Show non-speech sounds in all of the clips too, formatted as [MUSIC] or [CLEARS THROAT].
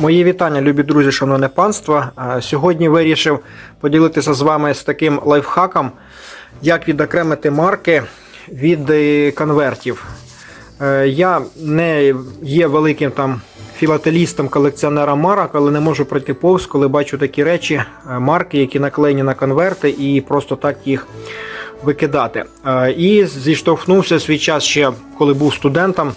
Мої вітання, любі друзі, шановне панство. Сьогодні вирішив поділитися з вами з таким лайфхаком, як відокремити марки від е, конвертів. Е, Я не є великим там філателістом, колекціонером марок, але не можу пройти повз, коли бачу такі речі, е, марки, які наклеєні на конверти, і просто так їх викидати. І зіштовхнувся свій час ще, коли був студентом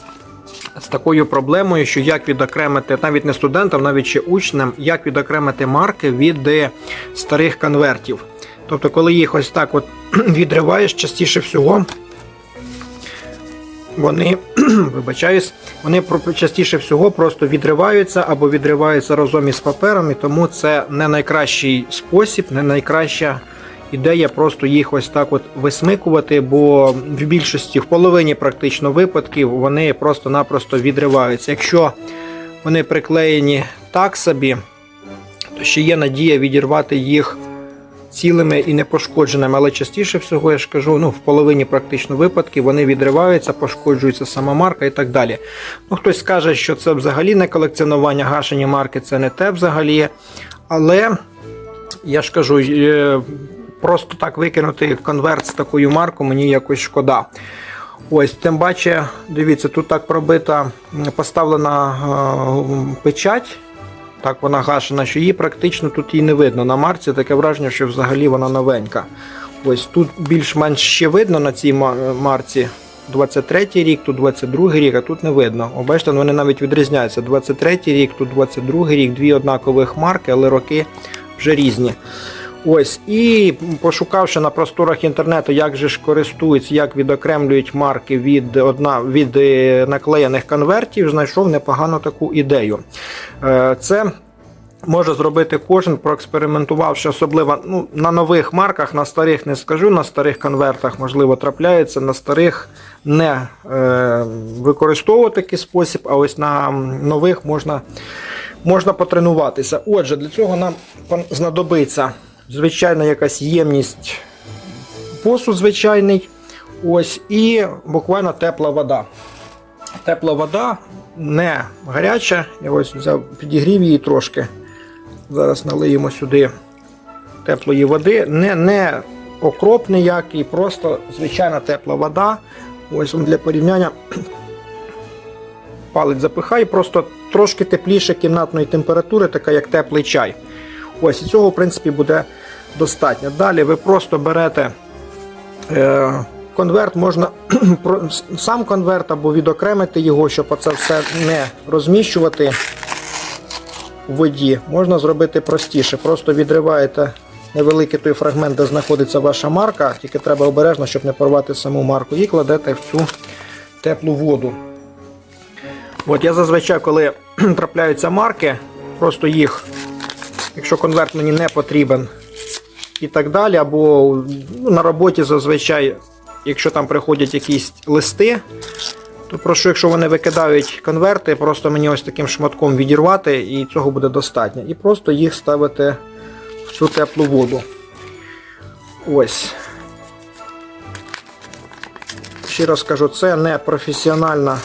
з такою проблемою, що як відокремити навіть не студентам, навіть ще учням, як відокремити марки від е, старих конвертів. Тобто, коли їх ось так от [CLEARS THROAT] відриваєш, частіше всього. Вони, [CLEARS THROAT] вибачаюсь, вони частіше всього просто відриваються або відриваються разом із папером, і тому це не найкращий спосіб, не найкраща ідея просто їх ось так от висмикувати, бо в більшості, в половині практично випадків вони просто-напросто відриваються. Якщо вони приклеєні так собі, то ще є надія відірвати їх цілими і непошкодженими, але частіше всього я ж кажу, ну в половині практично випадків вони відриваються, пошкоджується сама марка і так далі. Ну хтось скаже, що це взагалі не колекціонування, гашені марки, це не те взагалі. Але я ж кажу, е, просто так викинути конверт з такою маркою мені якось шкода. Ось, тим паче, дивіться, тут так пробита, поставлена е, печать. Так вона гашена, що її практично тут і не видно. На марці таке враження, що взагалі вона новенька. Ось тут більш-менш ще видно на цій марці 23 рік, тут 22 рік, а тут не видно. О, бачите, вони навіть відрізняються. 23 й рік, тут 22 й рік, дві однакових марки, але роки вже різні. Ось, і пошукавши на просторах інтернету, як же ж користуються, як відокремлюють марки від, одна, від е, наклеєних конвертів, знайшов непогану таку ідею. Е, Це може зробити кожен, проекспериментувавши, особливо ну, на нових марках, на старих не скажу, на старих конвертах, можливо, трапляється, на старих не е, використовувати такий спосіб, а ось на нових можна, можна потренуватися. Отже, для цього нам знадобиться звичайна якась ємність, посуд звичайний. Ось, і буквально тепла вода. Тепла вода не гаряча. Я ось взяв, підігрів її трошки. Зараз налиємо сюди теплої води. Не, не окроп ніякий, просто звичайна тепла вода. Ось для порівняння. [CLEARS THROAT] Палець запихай, просто трошки тепліше кімнатної температури, така як теплий чай. Ось і цього, в принципі, буде достатньо. Далі ви просто берете е, конверт, можна [CLEARS THROAT] сам конверт або відокремити його, щоб оце все не розміщувати в воді. Можна зробити простіше. Просто відриваєте невеликий той фрагмент, де знаходиться ваша марка, тільки треба обережно, щоб не порвати саму марку, і кладете в цю теплу воду. От я зазвичай, коли [CLEARS THROAT] трапляються марки, просто їх якщо конверт мені не потрібен і так далі, або ну, на роботі зазвичай, якщо там приходять якісь листи, то прошу, якщо вони викидають конверти, просто мені ось таким шматком відірвати, і цього буде достатньо. І просто їх ставити в цю теплу воду. Ось. Ще раз кажу, це не професіональна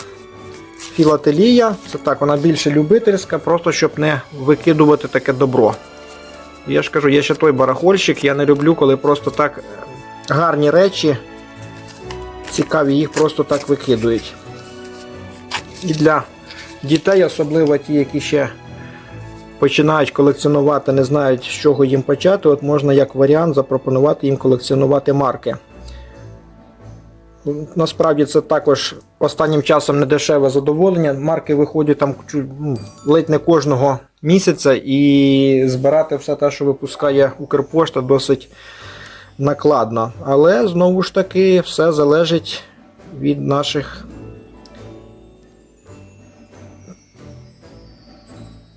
філателія. Це так, вона більше любительська, просто щоб не викидувати таке добро. Я ж кажу, я ще той барахольщик, я не люблю, коли просто так е, гарні речі, цікаві, їх просто так викидують. І для дітей, особливо ті, які ще починають колекціонувати, не знають, з чого їм почати, от можна як варіант запропонувати їм колекціонувати марки. Насправді це також останнім часом недешеве задоволення. Марки виходять там ну, ледь не кожного місяця, і збирати все те, що випускає Укрпошта, досить накладно. Але знову ж таки все залежить від наших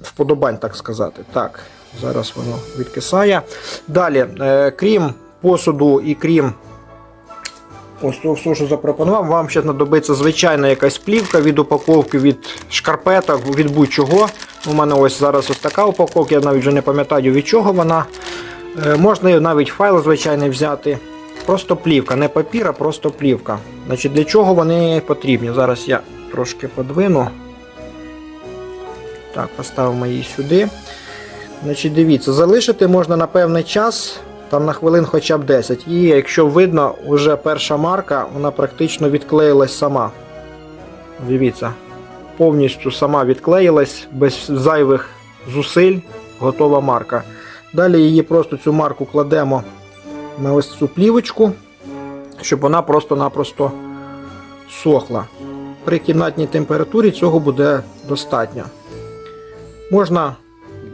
вподобань, так сказати. Так, зараз воно відкисає. Далі, е, крім посуду і крім Ось всього, що запропонував, вам ще знадобиться звичайна якась плівка від упаковки, від шкарпеток, від будь-чого. У мене ось зараз ось така упаковка, я навіть вже не пам'ятаю від чого вона. Е, можна навіть файл звичайний взяти. Просто плівка, не папір, а просто плівка. Значить, Для чого вони потрібні? Зараз я трошки подвину. Так, поставимо її сюди. Значить, дивіться, залишити можна на певний час, там на хвилин хоча б 10. І якщо видно, вже перша марка, вона практично відклеїлась сама. Дивіться, повністю сама відклеїлась, без зайвих зусиль, готова марка. Далі її просто цю марку кладемо на ось цю плівочку, щоб вона просто-напросто сохла. При кімнатній температурі цього буде достатньо. Можна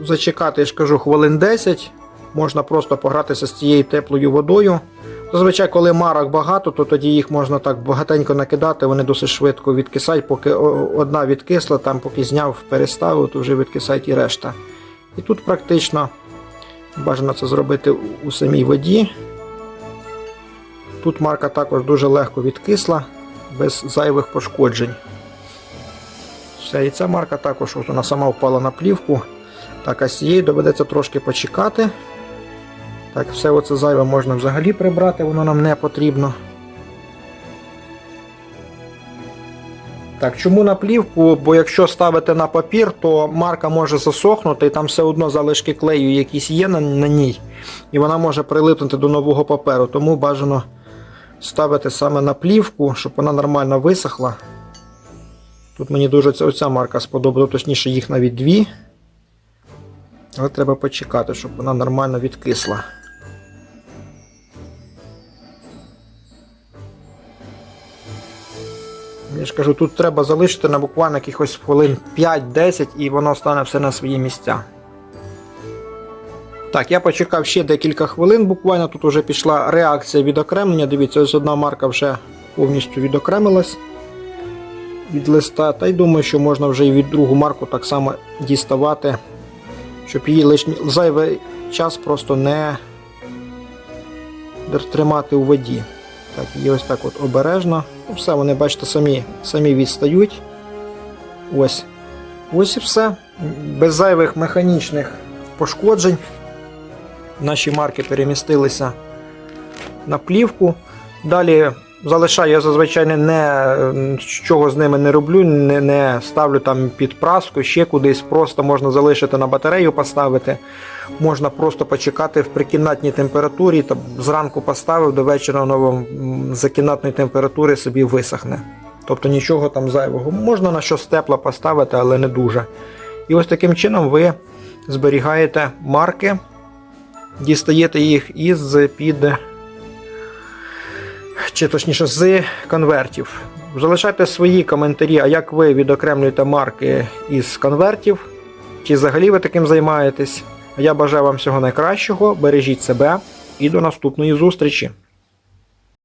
зачекати, я ж кажу, хвилин 10, можна просто погратися з цією теплою водою. Зазвичай, коли марок багато, то тоді їх можна так багатенько накидати, вони досить швидко відкисають, поки одна відкисла, там поки зняв, переставив, то вже відкисають і решта. І тут практично бажано це зробити у- самій воді. Тут марка також дуже легко відкисла, без зайвих пошкоджень. Все, і ця марка також от вона сама впала на плівку. Так, а з цієї доведеться трошки почекати. Так, все оце зайве можна взагалі прибрати, воно нам не потрібно. Так, чому на плівку? Бо якщо ставити на папір, то марка може засохнути і там все одно залишки клею якісь є на, на ній, і вона може прилипнути до нового паперу. Тому бажано ставити саме на плівку, щоб вона нормально висохла. Тут мені дуже ця, оця марка сподобала, точніше їх навіть дві. Але треба почекати, щоб вона нормально відкисла. Я ж кажу, тут треба залишити на буквально якихось хвилин 5-10 і воно стане все на свої місця. Так, я почекав ще декілька хвилин, буквально тут вже пішла реакція відокремлення. Дивіться, ось одна марка вже повністю відокремилась від листа. Та й думаю, що можна вже і від другу марку так само діставати, щоб її лишній зайвий час просто не тримати у воді. Так, і ось так от обережно. Ну, все, вони, бачите, самі, самі відстають. Ось. Ось і все. Без зайвих механічних пошкоджень. Наші марки перемістилися на плівку. Далі залишаю я зазвичай не, не чого з ними не роблю, не, не ставлю там під праску, ще кудись. Просто можна залишити на батарею поставити. Можна просто почекати в прикімнатній температурі, там, зранку поставив, до вечора воно за кімнатної температури собі висохне. Тобто нічого там зайвого. Можна на щось тепле поставити, але не дуже. І ось таким чином ви зберігаєте марки, дістаєте їх із під чи точніше з конвертів. Залишайте свої коментарі, а як ви відокремлюєте марки із конвертів, чи взагалі ви таким займаєтесь. Я бажаю вам всього найкращого, бережіть себе і до наступної зустрічі!